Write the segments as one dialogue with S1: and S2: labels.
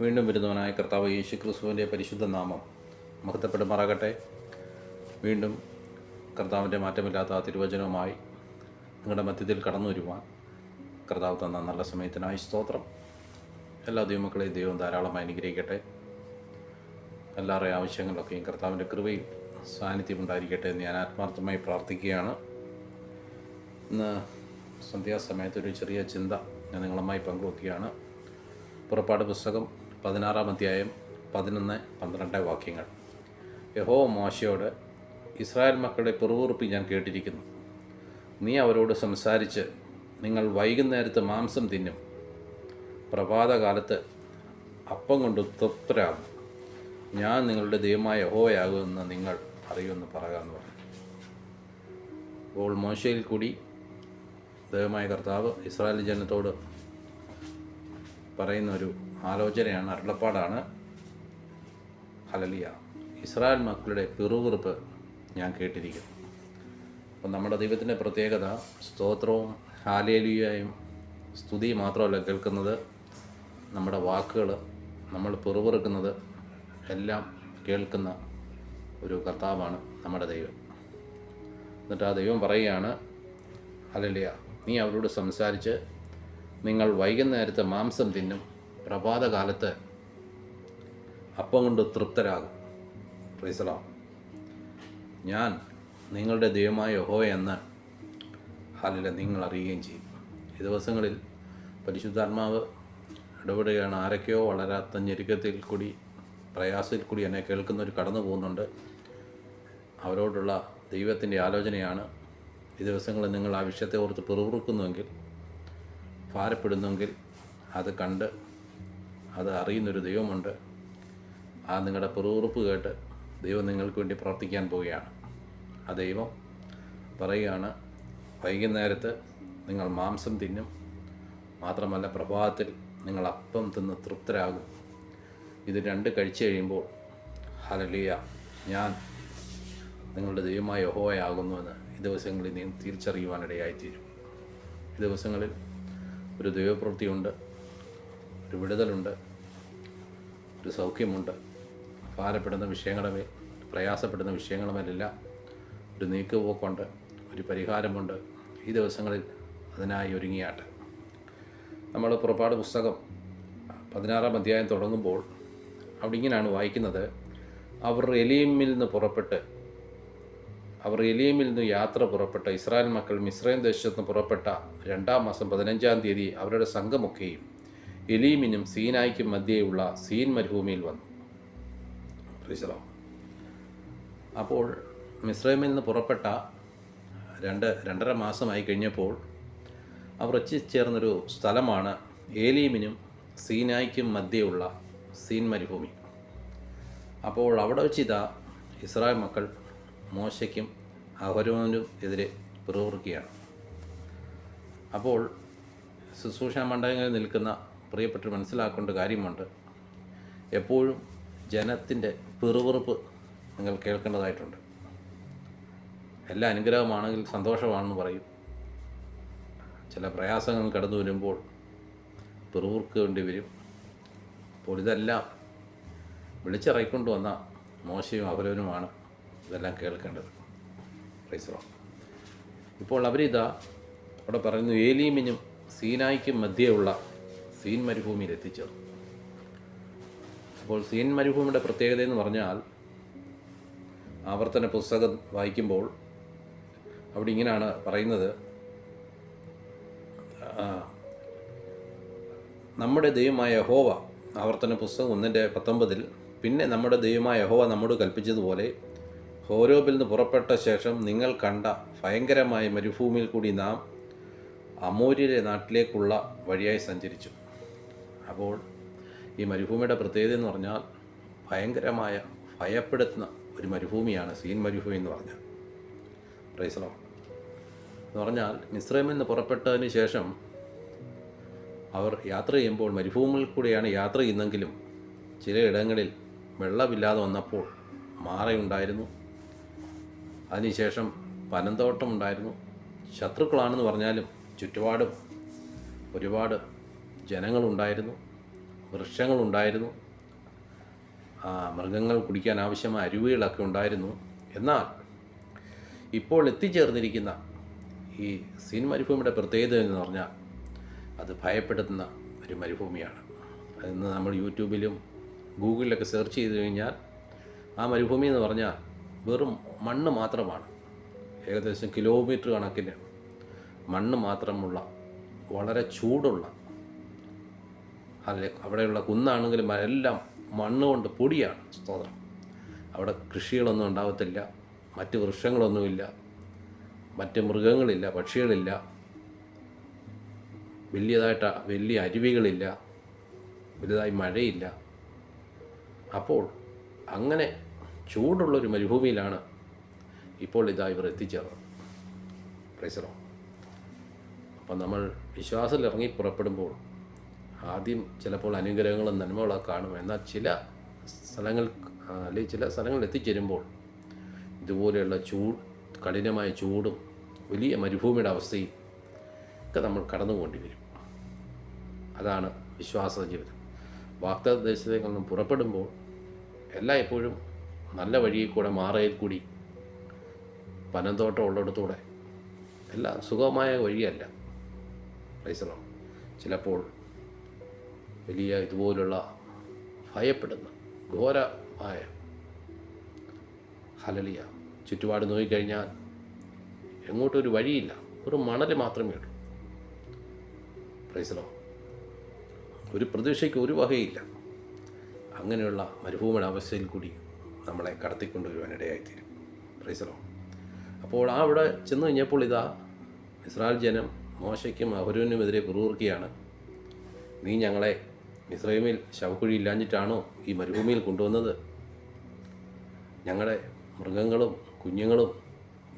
S1: വീണ്ടും വരുന്നവനായ കർത്താവ് യേശു ക്രിസ്തുവിന്റെ പരിശുദ്ധ നാമം മഹത്വപ്പെടുമാറാകട്ടെ. വീണ്ടും കർത്താവിന്റെ മാറ്റമില്ലാത്ത തിരുവചനവുമായി നിങ്ങളുടെ മധ്യത്തിൽ കടന്നു വരുവാൻ കർത്താവ് തന്ന നല്ല സമയത്തിനായി സ്തോത്രം. എല്ലാ ദൈവമക്കളെയും ദൈവം ധാരാളമായി അനുഗ്രഹിക്കട്ടെ. എല്ലാവരുടെയും ആവശ്യങ്ങളൊക്കെയും കർത്താവിന്റെ കൃപയും സാന്നിധ്യം ഉണ്ടായിരിക്കട്ടെ എന്ന് ഞാൻ ആത്മാർത്ഥമായി പ്രാർത്ഥിക്കുകയാണ്. ഇന്ന് സന്ധ്യാസമയത്തൊരു ചെറിയ ചിന്ത ഞാൻ നിങ്ങളുമായി പങ്കുവയ്ക്കുകയാണ് പുറപ്പാട് പുസ്തകം പതിനാറാം അധ്യായം പതിനൊന്ന് പന്ത്രണ്ട് വാക്യങ്ങൾ. യഹോ മോശയോട് ഇസ്രായേൽ മക്കളുടെ പിറുവിറുപ്പി ഞാൻ കേട്ടിരിക്കുന്നു. നീ അവരോട് സംസാരിച്ച് നിങ്ങൾ വൈകുന്നേരത്ത് മാംസം തിന്നും. പ്രഭാതകാലത്ത് അപ്പം കൊണ്ട് തൃപ്തരാകും. ഞാൻ നിങ്ങളുടെ ദൈവമായ യഹോയാകുമെന്ന് നിങ്ങൾ അറിയുമെന്ന് പറയാമെന്ന് പറഞ്ഞു. അപ്പോൾ മോശയിൽ കൂടി ദൈവമായ കർത്താവ് ഇസ്രായേൽ ജനത്തോട് പറയുന്ന ഒരു ആലോചനയാണ് അരുളപ്പാടാണ്. ഹലലിയ ഇസ്രായേൽ മക്കളുടെ പിറുവിറുപ്പ് ഞാൻ കേട്ടിരിക്കുന്നു. അപ്പം നമ്മുടെ ദൈവത്തിന്റെ പ്രത്യേകത സ്തോത്രവും ഹാലേലിയയും സ്തുതി മാത്രമല്ല കേൾക്കുന്നത്. നമ്മുടെ വാക്കുകൾ നമ്മൾ പിറുപിറുക്കുന്നത് എല്ലാം കേൾക്കുന്ന ഒരു കർത്താവാണ് നമ്മുടെ ദൈവം. എന്നിട്ട് ആ ദൈവം പറയുകയാണ് ഹലലിയ നീ അവരോട് സംസാരിച്ച് നിങ്ങൾ വൈകുന്നേരത്തെ മാംസം തിന്നും. പ്രഭാതകാലത്ത് അപ്പം കൊണ്ട് തൃപ്തരാകും. പ്രീസലാം ഞാൻ നിങ്ങളുടെ ദൈവമായ യഹോ എന്ന് ഹാലില നിങ്ങൾ അറിയുകയും ചെയ്യും. ഈ ദിവസങ്ങളിൽ പരിശുദ്ധാത്മാവ് ഇടപെടുകയാണ്. ആരൊക്കെയോ വളരാത്ത ഞെരുക്കത്തിൽ കൂടി പ്രയാസത്തിൽ കൂടി എന്നെ കേൾക്കുന്നവർ കടന്നു പോകുന്നുണ്ട്. അവരോടുള്ള ദൈവത്തിന്റെ ആലോചനയാണ് ഈ ദിവസങ്ങളിൽ നിങ്ങൾ ആ വിഷയത്തെ ഓർത്ത് പിറുപിറുക്കുന്നുവെങ്കിൽ ഭാരപ്പെടുന്നുവെങ്കിൽ അത് കണ്ട് അത് അറിയുന്നൊരു ദൈവമുണ്ട്. ആ നിങ്ങളുടെ പിറുപിറുപ്പ് കേട്ട് ദൈവം നിങ്ങൾക്ക് വേണ്ടി പ്രവർത്തിക്കാൻ പോവുകയാണ്. ആ ദൈവം പറയുകയാണ് വൈകുന്നേരത്ത് നിങ്ങൾ മാംസം തിന്നും. മാത്രമല്ല പ്രഭാതത്തിൽ നിങ്ങൾ അപ്പം തിന്ന് തൃപ്തരാകും. ഇത് രണ്ട് കഴിച്ചു കഴിയുമ്പോൾ ഹലലിയ ഞാൻ നിങ്ങളുടെ ദൈവമായ ഓഹോയാകുന്നുവെന്ന് ഈ ദിവസങ്ങളിൽ നീ തിരിച്ചറിയുവാനിടയായിത്തീരും. ഈ ദിവസങ്ങളിൽ ഒരു ദൈവപ്രവൃത്തിയുണ്ട് ഒരു വിടുതലുണ്ട് ഒരു സൗഖ്യമുണ്ട്. ഭാരപ്പെടുന്ന വിഷയങ്ങളുമേ പ്രയാസപ്പെടുന്ന വിഷയങ്ങളുമല്ല. ഒരു നീക്കുപോക്കുണ്ട് ഒരു പരിഹാരമുണ്ട്. ഈ ദിവസങ്ങളിൽ അതിനായി ഒരുങ്ങിയാട്ട്. നമ്മൾ പുറപ്പാട് പുസ്തകം പതിനാറാം അധ്യായം തുടങ്ങുമ്പോൾ അവിടെ ഇങ്ങനെയാണ് വായിക്കുന്നത്. അവർ എലീമിൽ നിന്ന് പുറപ്പെട്ട് അവർ എലീമിൽ നിന്ന് യാത്ര പുറപ്പെട്ട ഇസ്രായേൽ മക്കൾ മിസ്രൈം ദേശത്ത് നിന്ന് പുറപ്പെട്ട രണ്ടാം മാസം പതിനഞ്ചാം തീയതി അവരുടെ സംഘമൊക്കെയും എലീമിനും സീനായിക്കും മധ്യേയുള്ള സീൻ മരുഭൂമിയിൽ വന്നു. അപ്പോൾ മിസ്രൈമിൽ നിന്ന് പുറപ്പെട്ട രണ്ട് രണ്ടര മാസമായി കഴിഞ്ഞപ്പോൾ അവർ എത്തിച്ചേർന്നൊരു സ്ഥലമാണ് ഏലീമിനും സീനായിക്കും മധ്യേയുള്ള സീൻ മരുഭൂമി. അപ്പോൾ അവിടെ വെച്ച് ഇതാ ഇസ്രായേൽ മക്കൾ മോശയ്ക്കും അഹരോനും എതിരെ പിറുപിറുക്കുകയാണ്. അപ്പോൾ ശുശ്രൂഷ മണ്ഡലങ്ങളിൽ നിൽക്കുന്ന പ്രിയപ്പെട്ടവർ മനസ്സിലാക്കേണ്ട കാര്യമുണ്ട്. എപ്പോഴും ജനത്തിന്റെ പിറുപിറുപ്പ് നിങ്ങൾ കേൾക്കേണ്ടതായിട്ടുണ്ട്. എല്ലാ അനുഗ്രഹമാണെങ്കിൽ സന്തോഷമാണെന്ന് പറയും. ചില പ്രയാസങ്ങൾ കടന്നു വരുമ്പോൾ പിറുപിറുക്കേണ്ടി വരും. അപ്പോൾ ഇതെല്ലാം വിളിച്ചിറക്കൊണ്ട് വന്ന മോശയും അപരവനുമാണ് ഇതെല്ലാം കേൾക്കേണ്ടത്. പ്രൈസറോ ഇപ്പോൾ അവരിതാ അവിടെ പറയുന്നു ഏലീമിനും സീനായിക്കും മധ്യേയുള്ള സീൻ മരുഭൂമിയിൽ എത്തിച്ചേർന്നു. അപ്പോൾ സീൻ മരുഭൂമിയുടെ പ്രത്യേകത എന്ന് പറഞ്ഞാൽ ആവർത്തന പുസ്തകം വായിക്കുമ്പോൾ അവിടെ ഇങ്ങനെയാണ് പറയുന്നത് നമ്മുടെ ദൈവമായ ഹോവ ആവർത്തന പുസ്തകം ഒന്നിന്റെ പത്തൊമ്പതിൽ പിന്നെ നമ്മുടെ ദൈവമായ ഹോവ നമ്മോട് കൽപ്പിച്ചതുപോലെ ഹോരോബിൽ നിന്ന് പുറപ്പെട്ട ശേഷം നിങ്ങൾ കണ്ട ഭയങ്കരമായ മരുഭൂമിയിൽ കൂടി നാം അമൂര്യരെ നാട്ടിലേക്കുള്ള വഴിയായി സഞ്ചരിച്ചു. അപ്പോൾ ഈ മരുഭൂമിയുടെ പ്രത്യേകത എന്ന് പറഞ്ഞാൽ ഭയങ്കരമായ ഭയപ്പെടുത്തുന്ന ഒരു മരുഭൂമിയാണ് സീൻ മരുഭൂമി എന്ന് പറഞ്ഞാൽ. പ്രൈസലോ എന്ന് പറഞ്ഞാൽ മിസ്രൈമിൽ നിന്ന് പുറപ്പെട്ടതിന് ശേഷം അവർ യാത്ര ചെയ്യുമ്പോൾ മരുഭൂമിയിൽ കൂടിയാണ് യാത്ര ചെയ്യുന്നെങ്കിലും ചിലയിടങ്ങളിൽ വെള്ളമില്ലാതെ വന്നപ്പോൾ മാറയുണ്ടായിരുന്നു. അതിനുശേഷം പനന്തോട്ടമുണ്ടായിരുന്നു. ശത്രുക്കളാണെന്ന് പറഞ്ഞാലും ചുറ്റുപാടും ഒരുപാട് ജനങ്ങളുണ്ടായിരുന്നു വൃക്ഷങ്ങളുണ്ടായിരുന്നു. മൃഗങ്ങൾ കുടിക്കാൻ ആവശ്യമായ അരുവികളൊക്കെ ഉണ്ടായിരുന്നു. എന്നാൽ ഇപ്പോൾ എത്തിച്ചേർന്നിരിക്കുന്ന ഈ സീൻ മരുഭൂമിയുടെ പ്രത്യേകത എന്ന് പറഞ്ഞാൽ അത് ഭയപ്പെടുത്തുന്ന ഒരു മരുഭൂമിയാണ്. അതിന്ന് നമ്മൾ യൂട്യൂബിലും ഗൂഗിളിലൊക്കെ സെർച്ച് ചെയ്ത് കഴിഞ്ഞാൽ ആ മരുഭൂമി എന്ന് പറഞ്ഞാൽ വെറും മണ്ണ് മാത്രമാണ്. ഏകദേശം കിലോമീറ്റർ കണക്കിന് മണ്ണ് മാത്രമുള്ള വളരെ ചൂടുള്ള അല്ലെ അവിടെയുള്ള കുന്നാണെങ്കിലും എല്ലാം മണ്ണ് കൊണ്ട് പൊടിയാണ് സ്തോത്രം. അവിടെ കൃഷികളൊന്നും ഉണ്ടാകത്തില്ല മറ്റ് വൃക്ഷങ്ങളൊന്നുമില്ല മറ്റ് മൃഗങ്ങളില്ല പക്ഷികളില്ല വലിയതായിട്ട് വലിയ അരുവികളില്ല വലുതായി മഴയില്ല. അപ്പോൾ അങ്ങനെ ചൂടുള്ളൊരു മരുഭൂമിയിലാണ് ഇപ്പോൾ ഇതാ ഇവർ എത്തിച്ചേർന്നത്. പ്രൈസറോ അപ്പം നമ്മൾ വിശ്വാസത്തിൽ ഇറങ്ങി പുറപ്പെടുമ്പോൾ ആദ്യം ചിലപ്പോൾ അനുഗ്രഹങ്ങളും നന്മകളൊക്കെ കാണും. എന്നാൽ ചില സ്ഥലങ്ങൾ അല്ലെങ്കിൽ ചില സ്ഥലങ്ങളിൽ എത്തിച്ചേരുമ്പോൾ ഇതുപോലെയുള്ള ചൂട് കഠിനമായ ചൂടും വലിയ മരുഭൂമിയുടെ അവസ്ഥയും ഒക്കെ നമ്മൾ കടന്നുപോകേണ്ടി വരും അതാണ് വിശ്വാസ ജീവിതം. വാഗ്ദത്ത ദേശത്തേക്ക് നമ്മൾ പുറപ്പെടുമ്പോൾ എല്ലാം എപ്പോഴും നല്ല വഴിയിൽ കൂടെ മാറയിൽ കൂടി പനന്തോട്ടം ഉള്ളിടത്തൂടെ. എല്ലാം സുഖമായ വഴിയല്ല. പൈസറോ ചിലപ്പോൾ വലിയ ഇതുപോലുള്ള ഭയപ്പെടുന്ന ഘോരമായ ഹലലിയ ചുറ്റുപാട് നോക്കിക്കഴിഞ്ഞാൽ എങ്ങോട്ടൊരു വഴിയില്ല. ഒരു മണൽ മാത്രമേ ഉള്ളൂ. പ്രൈസലോ ഒരു പ്രതീക്ഷയ്ക്ക് ഒരു വകയില്ല. അങ്ങനെയുള്ള മരുഭൂമിയുടെ അവസ്ഥയിൽ കൂടി നമ്മളെ കടത്തിക്കൊണ്ടുവരുവാനിടയായിത്തീരും. പ്രൈസലോ അപ്പോൾ ആ അവിടെ ചെന്ന് കഴിഞ്ഞപ്പോൾ ഇതാ ഇസ്രായേൽ ജനം മോശയ്ക്കും അവരൂനുമെതിരെ പിറുകുറുക്കിയാണ് നീ ഞങ്ങളെ ഇസ്രൈമിൽ ശവക്കുഴി ഇല്ലാഞ്ഞിട്ടാണോ ഈ മരുഭൂമിയിൽ കൊണ്ടുവന്നത്? ഞങ്ങളുടെ മൃഗങ്ങളും കുഞ്ഞുങ്ങളും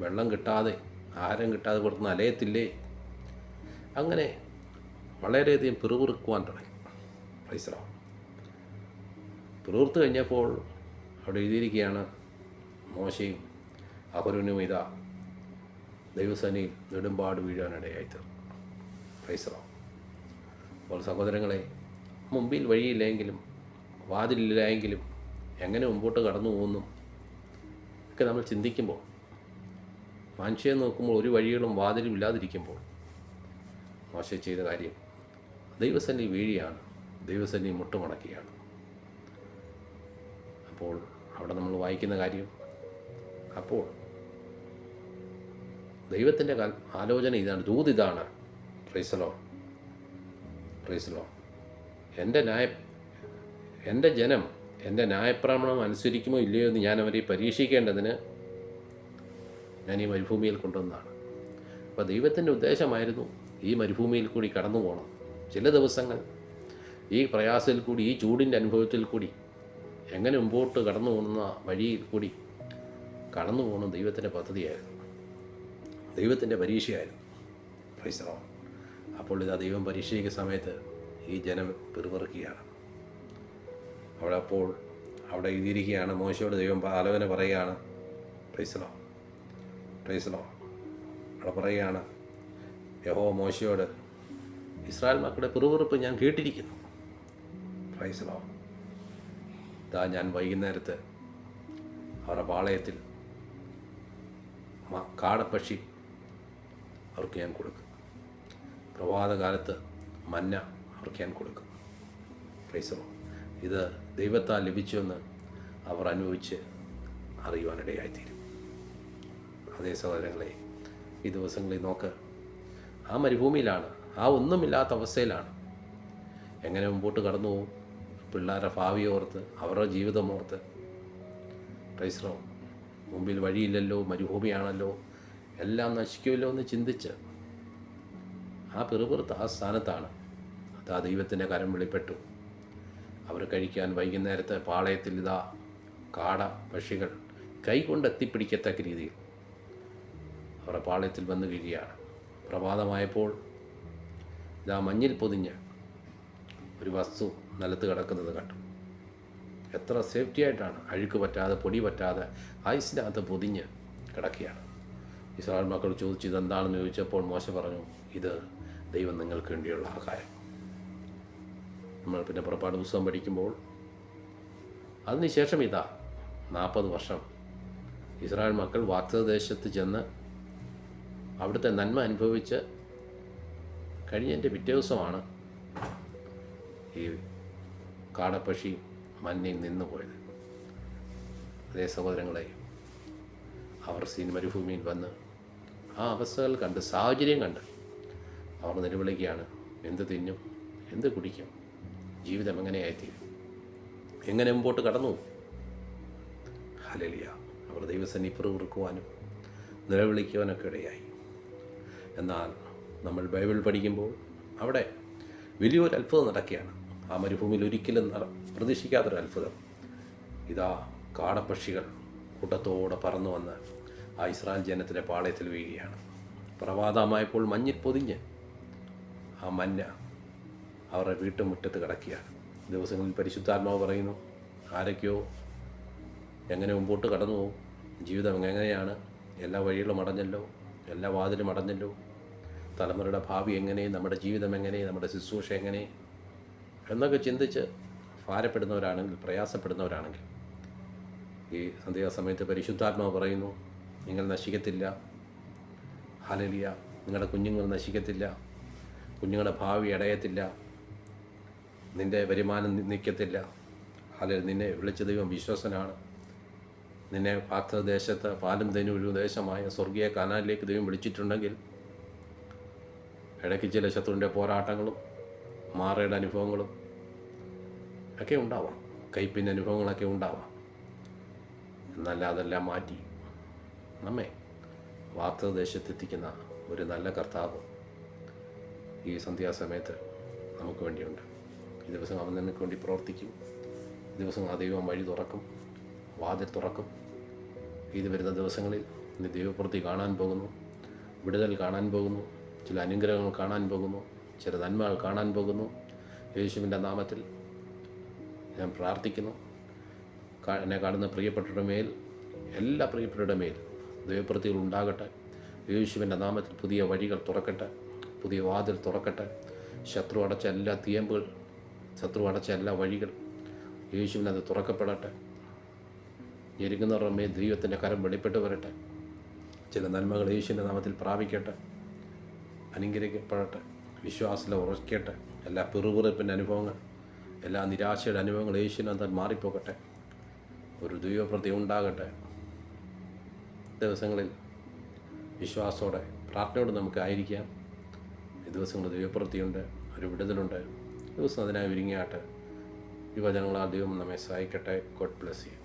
S1: വെള്ളം കിട്ടാതെ ആഹാരം കിട്ടാതെ പുറത്തുനിന്ന് അലയത്തില്ലേ? അങ്ങനെ വളരെയധികം പിറുപിറുക്കുവാൻ തുടങ്ങി. പൈസ പിറുപിറുത്ത് കഴിഞ്ഞപ്പോൾ അവിടെ എഴുതിയിരിക്കുകയാണ് മോശയും അഹരുനും ഇതാ ദൈവസേനയിൽ നെടുമ്പാട് വീഴാനിടയായിത്തീർന്നു പൈസറോ അപ്പോൾ സഹോദരങ്ങളെ മുമ്പിൽ വഴിയില്ലെങ്കിലും വാതിലില്ലായെങ്കിലും എങ്ങനെ മുമ്പോട്ട് കടന്നു പോകുന്നു ഒക്കെ നമ്മൾ ചിന്തിക്കുമ്പോൾ മനുഷ്യനെ നോക്കുമ്പോൾ ഒരു വഴികളും വാതിലും ഇല്ലാതിരിക്കുമ്പോൾ മോശ ചെയ്ത കാര്യം ദൈവസന്നി വീഴിയാണ് ദൈവസന്നി മുട്ടുമടക്കിയാണ്. അപ്പോൾ അവിടെ നമ്മൾ വായിക്കുന്ന കാര്യം. അപ്പോൾ ദൈവത്തിന്റെ ആലോചന ഇതാണ് ദൂത് ഇതാണ്. പ്രൈസലോ പ്രൈസലോ എന്റെ ന്യായ എന്റെ ജനം എന്റെ ന്യായപ്രമാണം അനുസരിക്കുമോ ഇല്ലയോ എന്ന് ഞാൻ അവരെ പരീക്ഷിക്കേണ്ടതിന് ഞാൻ ഈ മരുഭൂമിയിൽ കൊണ്ടുവന്നതാണ്. അപ്പോൾ ദൈവത്തിന്റെ ഉദ്ദേശമായിരുന്നു ഈ മരുഭൂമിയിൽ കൂടി കടന്നു പോകണം ചില ദിവസങ്ങൾ ഈ പ്രയാസത്തിൽ കൂടി ഈ ചൂടിന്റെ അനുഭവത്തിൽ കൂടി എങ്ങനെ മുമ്പോട്ട് കടന്നു പോകുന്ന വഴിയിൽ കൂടി കടന്നു പോകുന്ന ദൈവത്തിന്റെ പദ്ധതിയായിരുന്നു. ദൈവത്തിന്റെ പരീക്ഷയായിരുന്നു. പ്രൈസറോ അപ്പോൾ ഇതാ ദൈവം പരീക്ഷയ്ക്ക് സമയത്ത് ഈ ജനം പിറുപിറുക്കുകയാണ്. അവിടെ അപ്പോൾ അവിടെ എഴുതിയിരിക്കുകയാണ് മോശയോട് ദൈവം ആലോചന പറയുകയാണ് പ്രൈസലോ പ്രൈസലോ അവിടെ പറയുകയാണ് യഹോ മോശയോട് ഇസ്രായേൽ മക്കളുടെ പിറുപിറുപ്പ് ഞാൻ കേട്ടിരിക്കുന്നു. പ്രൈസലോ ഇതാ ഞാൻ വൈകുന്നേരത്ത് അവരുടെ പാളയത്തിൽ കാടപ്പക്ഷി അവർക്ക് ഞാൻ കൊടുക്കും. പ്രഭാതകാലത്ത് മഞ്ഞ അവർക്ക് ഞാൻ കൊടുക്കും. പ്രൈസറോ ഇത് ദൈവത്താൽ ലഭിച്ചുവെന്ന് അവർ അനുഭവിച്ച് അറിയുവാനിടയായിത്തീരും. അതേ സഹോദരങ്ങളെ ഈ ദിവസങ്ങളിൽ നോക്ക്. ആ മരുഭൂമിയിലാണ് ആ ഒന്നുമില്ലാത്ത അവസ്ഥയിലാണ്. എങ്ങനെ മുമ്പോട്ട് കടന്നു പോകും പിള്ളേരുടെ ഭാവി ഓർത്ത് അവരുടെ ജീവിതം ഓർത്ത് പ്രൈസറോ മുമ്പിൽ വഴിയില്ലല്ലോ മരുഭൂമിയാണല്ലോ എല്ലാം നശിക്കുമല്ലോ എന്ന് ചിന്തിച്ച് ആ പിറുപിറുത്ത് ആ സ്ഥാനത്താണ് അത് ആ ദൈവത്തിന്റെ കരം വെളിപ്പെട്ടു. അവർ കഴിക്കാൻ വൈകുന്നേരത്തെ പാളയത്തിൽ ഇതാ കാട പക്ഷികൾ കൈകൊണ്ട് എത്തിപ്പിടിക്കത്തക്ക രീതിയിൽ അവരുടെ പാളയത്തിൽ വന്നു കഴിയുകയാണ്. പ്രഭാതമായപ്പോൾ ഇതാ മഞ്ഞിൽ പൊതിഞ്ഞ് ഒരു വസ്തു നിലത്ത് കിടക്കുന്നത് കണ്ടു. എത്ര സേഫ്റ്റി ആയിട്ടാണ്. അഴുക്ക് പറ്റാതെ പൊടി പറ്റാതെ ഐസിന്റെ അകത്ത് പൊതിഞ്ഞ് കിടക്കുകയാണ്. ഇസ്രായേൽ മക്കൾ ചോദിച്ചു ഇതെന്താണെന്ന് ചോദിച്ചപ്പോൾ മോശ പറഞ്ഞു ഇത് ദൈവം നിങ്ങൾക്ക് വേണ്ടിയുള്ള ആഹാരം. നമ്മൾ പിന്നെ പുറപ്പാട് പുസ്തകം പഠിക്കുമ്പോൾ അതിനുശേഷം ഇതാ നാൽപ്പത് വർഷം ഇസ്രായേൽ മക്കൾ വാക്തദേശത്ത് ചെന്ന് അവിടുത്തെ നന്മ അനുഭവിച്ച് കഴിഞ്ഞതിന്റെ പിറ്റേ ദിവസമാണ് ഈ കാടപ്പക്ഷി മഞ്ഞയിൽ നിന്ന് പോയത്. അതേ സഹോദരങ്ങളെ അവർ സീൻ മരുഭൂമിയിൽ വന്ന് ആ അവസ്ഥകൾ കണ്ട് സാഹചര്യം കണ്ട് അവർ നിലവിളിക്കുകയാണ്. എന്ത് തിന്നും എന്ത് കുടിക്കും ജീവിതം എങ്ങനെയായിത്തീരും എങ്ങനെ മുമ്പോട്ട് കടന്നു ഹലലിയ അവർ ദൈവസന്നി പിറുവിറുക്കുവാനും നിലവിളിക്കുവാനൊക്കെ ഇടയായി. എന്നാൽ നമ്മൾ ബൈബിൾ പഠിക്കുമ്പോൾ അവിടെ വലിയൊരു അത്ഭുതം നടക്കുകയാണ്. ആ മരുഭൂമിയിൽ ഒരിക്കലും പ്രതീക്ഷിക്കാത്തൊരു അത്ഭുതം. ഇതാ കാടപ്പക്ഷികൾ കൂട്ടത്തോടെ പറന്നു വന്ന് ആ ഇസ്രായേൽ ജനത്തിന്റെ പാളയത്തിൽ വീഴുകയാണ്. പ്രഭാതമായപ്പോൾ മഞ്ഞിൽ പൊതിഞ്ഞ് ആ മഞ്ഞ അവരുടെ വീട്ടുമുറ്റത്ത് കിടക്കുകയാണ്. ദിവസങ്ങളിൽ പരിശുദ്ധാത്മാവ് പറയുന്നു ആരൊക്കെയോ എങ്ങനെ മുമ്പോട്ട് കടന്നു പോകും? ജീവിതം എങ്ങനെയാണ്? എല്ലാ വഴികളും അടഞ്ഞല്ലോ എല്ലാ വാതിലും അടഞ്ഞല്ലോ. തലമുറയുടെ ഭാവി എങ്ങനെ? നമ്മുടെ ജീവിതം എങ്ങനെ? നമ്മുടെ ശുശ്രൂഷ എങ്ങനെ? എന്നൊക്കെ ചിന്തിച്ച് ഭാരപ്പെടുന്നവരാണെങ്കിൽ പ്രയാസപ്പെടുന്നവരാണെങ്കിൽ ഈ സന്ധ്യാസമയത്ത് പരിശുദ്ധാത്മാവ് പറയുന്നു നിങ്ങൾ നശിക്കത്തില്ല. ഹലലിയ നിങ്ങളുടെ കുഞ്ഞുങ്ങൾ നശിക്കത്തില്ല. കുഞ്ഞുങ്ങളുടെ ഭാവി അടയത്തില്ല. നിന്റെ വരുമാനം നിൽക്കത്തില്ല ഹല നിന്നെ വിളിച്ച ദൈവം വിശ്വസനാണ്. നിന്നെ പാത്രദേശത്ത് പാലും തേനും ഒരു ദേശമായ സ്വർഗീയ കനാലിലേക്ക് ദൈവം വിളിച്ചിട്ടുണ്ടെങ്കിൽ ഇടയ്ക്ക് ചില ശത്രുവിന്റെ പോരാട്ടങ്ങളും മാറയുടെ അനുഭവങ്ങളും ഒക്കെ ഉണ്ടാവാം. കയ്പിന്റെ അനുഭവങ്ങളൊക്കെ ഉണ്ടാവാം. എന്നല്ല അതെല്ലാം മാറ്റി നമ്മെ വാർത്തദേശത്തെത്തിക്കുന്ന ഒരു നല്ല കർത്താവ് ഈ സന്ധ്യാസമയത്ത് നമുക്ക് വേണ്ടിയുണ്ട്. ഈ ദിവസം അവൻ നിനക്ക് വേണ്ടി പ്രവർത്തിക്കും. ഈ ദിവസം ആ ദൈവം വഴി തുറക്കും വാതിൽ തുറക്കും. ഇത് വരുന്ന ദിവസങ്ങളിൽ ഇന്ന് ദൈവപ്രതി കാണാൻ പോകുന്നു വിടുതൽ കാണാൻ പോകുന്നു ചില അനുഗ്രഹങ്ങൾ കാണാൻ പോകുന്നു ചില നന്മകൾ കാണാൻ പോകുന്നു. യേശുവിന്റെ നാമത്തിൽ ഞാൻ പ്രാർത്ഥിക്കുന്നു. എന്നെ കാണുന്ന പ്രിയപ്പെട്ടവരുടെ മേൽ എല്ലാ പ്രിയപ്പെട്ടവരുടെ മേൽ ദൈവപ്രതികൾ ഉണ്ടാകട്ടെ. യേശുവിന്റെ നാമത്തിൽ പുതിയ വഴികൾ തുറക്കട്ടെ പുതിയ വാതിൽ തുറക്കട്ടെ. ശത്രു അടച്ച എല്ലാ തീയമ്പുകൾ ശത്രു അടച്ച എല്ലാ വഴികൾ യേശുവിനത് തുറക്കപ്പെടട്ടെ. ഞെരുങ്ങുന്നവരുടെ മേൽ ദൈവത്തിന്റെ കരം വെളിപ്പെട്ട് വരട്ടെ. ചില നന്മകൾ യേശുവിന്റെ നാമത്തിൽ പ്രാപിക്കട്ടെ. അനുഗ്രഹിക്കപ്പെടട്ടെ. വിശ്വാസത്തിൽ ഉറയ്ക്കട്ടെ എല്ലാ പിറുപിറുപ്പിന്റെ അനുഭവങ്ങൾ എല്ലാ നിരാശയുടെ അനുഭവങ്ങൾ യേശുവിനകത്ത് മാറിപ്പോകട്ടെ. ഒരു ദൈവപ്രതി ഉണ്ടാകട്ടെ. ദിവസങ്ങളിൽ വിശ്വാസത്തോടെ പ്രാർത്ഥനയോടെ നമുക്ക് ആയിരിക്കാം. ഈ ദിവസങ്ങളിൽ ദൈവപ്രവൃത്തിയുണ്ട് ഒരു വിടുതലുണ്ട്. ദിവസം അതിനായി ഒരുങ്ങിയാട്ടെ ഈ വചനങ്ങളാൽ ദൈവം നമ്മെ സഹായിക്കട്ടെ. God bless you